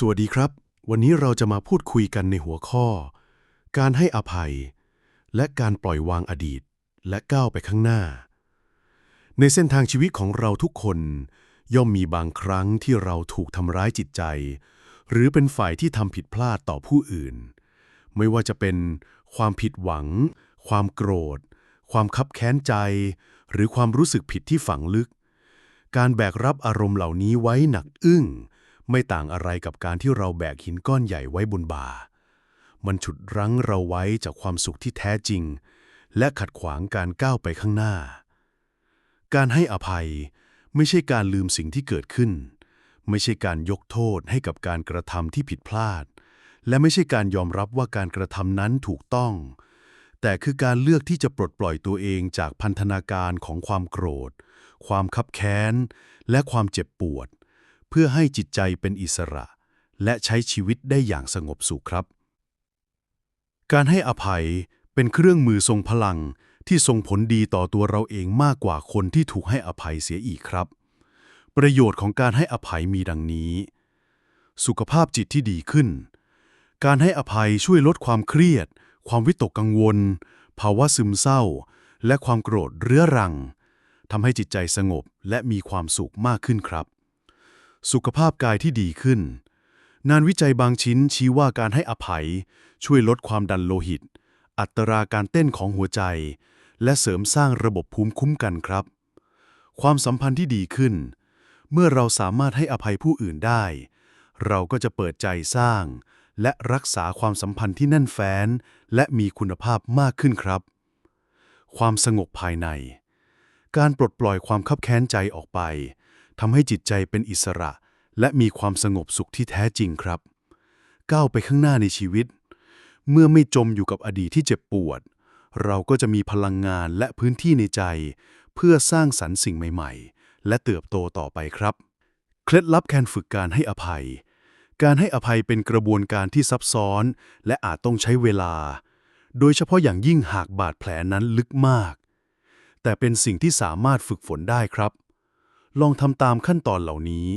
สวัสดีครับ วันนี้เราจะมาพูดคุยกันในหัวข้อ การให้อภัย และการปล่อยวางอดีต และก้าวไปข้างหน้า ในเส้นทางชีวิตของเราทุกคน ย่อมมีบางครั้งที่เราถูกทำร้ายจิตใจ หรือเป็นฝ่ายที่ทำผิดพลาดต่อผู้อื่น ไม่ว่าจะเป็นความผิดหวัง ความโกรธ ความคับแค้นใจ หรือความรู้สึกผิดที่ฝังลึก การแบกรับอารมณ์เหล่านี้ไว้หนักอึ้ง ไม่ต่างอะไรกับการที่เราแบกหินก้อนใหญ่ไว้บนบ่า มันฉุดรั้งเราไว้จากความสุขที่แท้จริง และขัดขวางการก้าวไปข้างหน้า การให้อภัยไม่ใช่การลืมสิ่งที่เกิดขึ้น ไม่ใช่การยกโทษให้กับการกระทำที่ผิดพลาด และไม่ใช่การยอมรับว่าการกระทำนั้นถูกต้อง แต่คือการเลือกที่จะปลดปล่อยตัวเองจากพันธนาการของความโกรธ ความคับแค้น และความเจ็บปวด เพื่อให้จิตใจเป็นอิสระ และใช้ชีวิตได้อย่างสงบสุขครับ การให้อภัยเป็นเครื่องมือทรงพลังที่ส่งผลดีต่อตัวเราเองมากกว่าคนที่ถูกให้อภัยเสียอีกครับ ประโยชน์ของการให้อภัยมีดังนี้ สุขภาพจิตที่ดีขึ้น การให้อภัยช่วยลดความเครียด ความวิตกกังวล ภาวะซึมเศร้า และความโกรธเรื้อรังทำให้จิตใจสงบและมีความสุขมากขึ้นครับ สุขภาพกายที่ดีขึ้น งานวิจัยบางชิ้นชี้ว่าการให้อภัย ช่วยลดความดันโลหิต อัตราการเต้นของหัวใจ และเสริมสร้างระบบภูมิคุ้มกันครับ ความสัมพันธ์ที่ดีขึ้น เมื่อเราสามารถให้อภัยผู้อื่นได้ เราก็จะเปิดใจสร้าง และรักษาความสัมพันธ์ที่แน่นแฟ้น และมีคุณภาพมากขึ้นครับ ความสงบภายใน การปลดปล่อยความคับแค้นใจออกไป ทำให้จิตใจเป็นอิสระ และมีความสงบสุขที่แท้จริงครับ ก้าวไปข้างหน้าในชีวิต เมื่อไม่จมอยู่กับอดีตที่เจ็บปวด เราก็จะมีพลังงานและพื้นที่ในใจ เพื่อสร้างสรรค์สิ่งใหม่ๆ และเติบโตต่อไปครับ เคล็ดลับการฝึกการให้อภัย การให้อภัยเป็นกระบวนการที่ซับซ้อน และอาจต้องใช้เวลา โดยเฉพาะอย่างยิ่งหากบาดแผลนั้นลึกมาก แต่เป็นสิ่งที่สามารถฝึกฝนได้ครับ ลองทำตามขั้นตอนเหล่านี้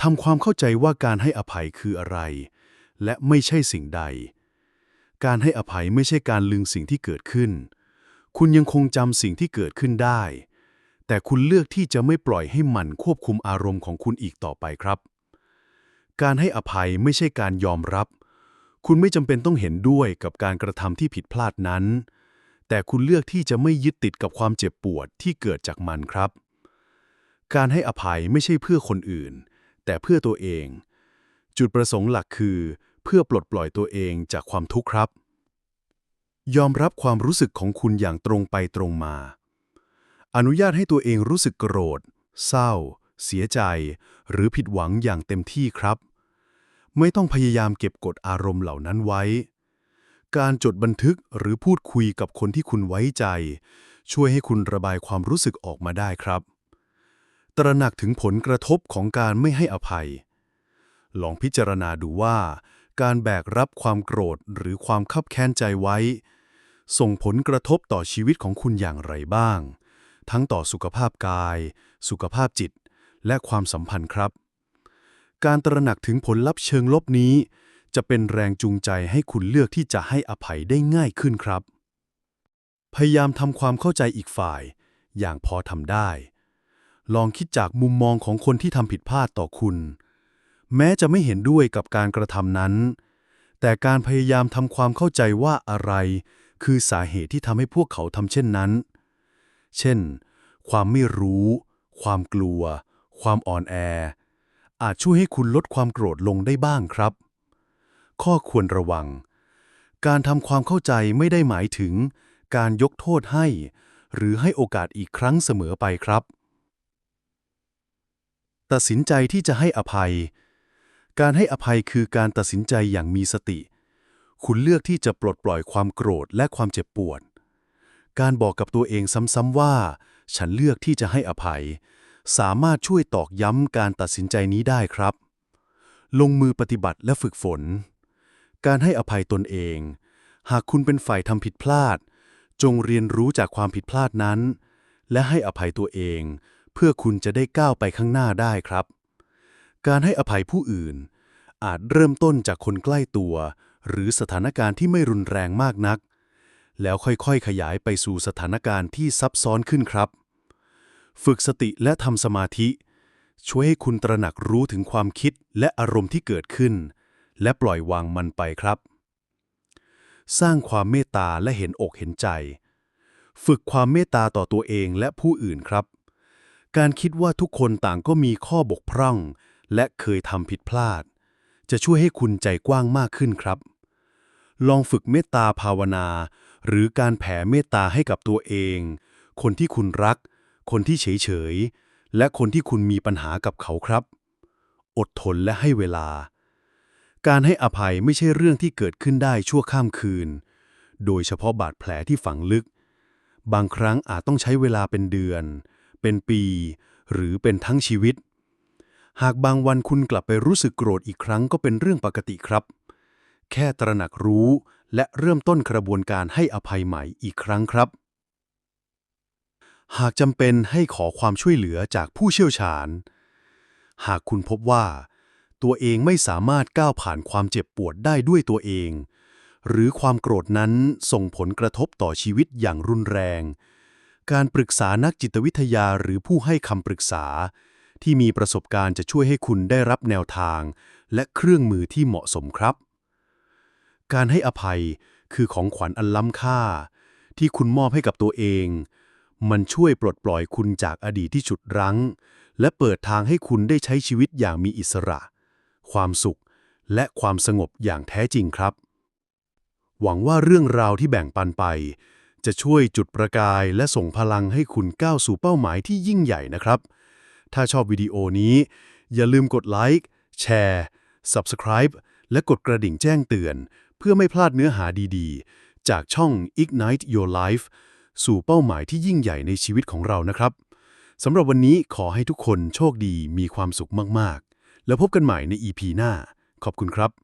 ทำความเข้าใจว่าการให้อภัยคืออะไร และไม่ใช่สิ่งใด การให้อภัยไม่ใช่การลืมสิ่งที่เกิดขึ้น คุณยังคงจำสิ่งที่เกิดขึ้นได้ แต่คุณเลือกที่จะไม่ปล่อยให้มันควบคุมอารมณ์ของคุณอีกต่อไปครับ การให้อภัยไม่ใช่การยอมรับ คุณไม่จำเป็นต้องเห็นด้วยกับการกระทำที่ผิดพลาดนั้น แต่คุณเลือกที่จะไม่ยึดติดกับความเจ็บปวดที่เกิดจากมันครับ การให้อภัยไม่ใช่เพื่อคนอื่น แต่เพื่อตัวเอง จุดประสงค์หลักคือ เพื่อปลดปล่อยตัวเองจากความทุกข์ครับ ยอมรับความรู้สึกของคุณอย่างตรงไปตรงมา อนุญาตให้ตัวเองรู้สึกโกรธ เศร้า เสียใจ หรือผิดหวังอย่างเต็มที่ครับ ไม่ต้องพยายามเก็บกดอารมณ์เหล่านั้นไว้ การจดบันทึกหรือพูดคุยกับคนที่คุณไว้ใจ ช่วยให้คุณระบายความรู้สึกออกมาได้ครับ ตระหนักถึงผลกระทบของการไม่ให้อภัย ลองพิจารณาดูว่า การแบกรับความโกรธหรือความคับแค้นใจไว้ ส่งผลกระทบต่อชีวิตของคุณอย่างไรบ้าง ทั้งต่อสุขภาพกาย สุขภาพจิต และความสัมพันธ์ครับ การตระหนักถึงผลลัพธ์เชิงลบนี้ จะเป็นแรงจูงใจให้คุณเลือกที่จะให้อภัยได้ง่ายขึ้นครับ พยายามทำความเข้าใจอีกฝ่าย อย่างพอทำได้ ลองคิดจากมุมมองของคนที่ทำผิดพลาดต่อคุณ แม้จะไม่เห็นด้วยกับการกระทำนั้น แต่การพยายามทำความเข้าใจว่าอะไร คือสาเหตุที่ทำให้พวกเขาทำเช่นนั้น เช่น ความไม่รู้ ความกลัว ความอ่อนแอ อาจช่วยให้คุณลดความโกรธลงได้บ้างครับ ข้อควรระวัง การทำความเข้าใจไม่ได้หมายถึง การยกโทษให้ หรือให้โอกาสอีกครั้งเสมอไปครับ ตัดสินใจที่จะให้อภัย การให้อภัยคือการตัดสินใจอย่างมีสติ คุณเลือกที่จะปลดปล่อยความโกรธและความเจ็บปวด การบอกกับตัวเองซ้ำๆว่า ฉันเลือกที่จะให้อภัย สามารถช่วยตอกย้ำการตัดสินใจนี้ได้ครับ ลงมือปฏิบัติและฝึกฝน การให้อภัยตนเอง หากคุณเป็นฝ่ายทำผิดพลาด จงเรียนรู้จากความผิดพลาดนั้น และให้อภัยตัวเอง เพื่อคุณจะได้ก้าวไปข้างหน้าได้ครับ การให้อภัยผู้อื่น อาจเริ่มต้นจากคนใกล้ตัว หรือสถานการณ์ที่ไม่รุนแรงมากนัก แล้วค่อยๆ ขยายไปสู่สถานการณ์ที่ซับซ้อนขึ้นครับ ฝึกสติและทำสมาธิ ช่วยให้คุณตระหนักรู้ถึงความคิดและอารมณ์ที่เกิดขึ้น และปล่อยวางมันไปครับ สร้างความเมตตาและเห็นอกเห็นใจ ฝึกความเมตตาต่อตัวเองและผู้อื่นครับ การคิดว่าทุกคนต่างก็มีข้อบกพร่อง และเคยทำผิดพลาด จะช่วยให้คุณใจกว้างมากขึ้นครับ ลองฝึกเมตตาภาวนา หรือการแผ่เมตตาให้กับตัวเอง คนที่คุณรัก คนที่เฉยเฉยๆและคนที่คุณมีปัญหากับเขาครับ อดทนและให้เวลา การให้อภัยไม่ใช่เรื่องที่เกิดขึ้นได้ชั่วข้ามคืน โดยเฉพาะบาดแผลที่ฝังลึก บางครั้งอาจต้องใช้เวลาเป็นเดือน เป็นปี หรือเป็นทั้งชีวิต หากบางวันคุณกลับไปรู้สึกโกรธอีกครั้งก็เป็นเรื่องปกติครับ แค่ตระหนักรู้และเริ่มต้นกระบวนการให้อภัยใหม่อีกครั้งครับ หากจำเป็นให้ขอความช่วยเหลือจากผู้เชี่ยวชาญ หากคุณพบว่า ตัวเองไม่สามารถก้าวผ่านความเจ็บปวดได้ด้วยตัวเอง หรือความโกรธนั้นส่งผลกระทบต่อชีวิตอย่างรุนแรง การปรึกษานักจิตวิทยาหรือผู้ให้คำปรึกษา ที่มีประสบการณ์จะช่วยให้คุณได้รับแนวทาง และเครื่องมือที่เหมาะสมครับ การให้อภัยคือของขวัญอันล้ำค่า ที่คุณมอบให้กับตัวเอง มันช่วยปลดปล่อยคุณจากอดีตที่ฉุดรั้ง และเปิดทางให้คุณได้ใช้ชีวิตอย่างมีอิสระ ความสุข และความสงบอย่างแท้จริงครับ หวังว่าเรื่องราวที่แบ่งปันไป จะช่วยจุดประกายและส่งพลังให้คุณก้าวสู่เป้าหมายที่ยิ่งใหญ่นะครับ ถ้าชอบวิดีโอนี้ อย่าลืมกดไลค์แชร์ Subscribe และกดกระดิ่งแจ้งเตือน เพื่อไม่พลาดเนื้อหาดีๆ จากช่อง Ignite Your Life สู่เป้าหมายที่ยิ่งใหญ่ในชีวิตของเรานะครับสำหรับวันนี้ขอให้ทุกคนโชคดีมีความสุขมากๆ แล้วพบกันใหม่ใน EP หน้า ขอบคุณครับ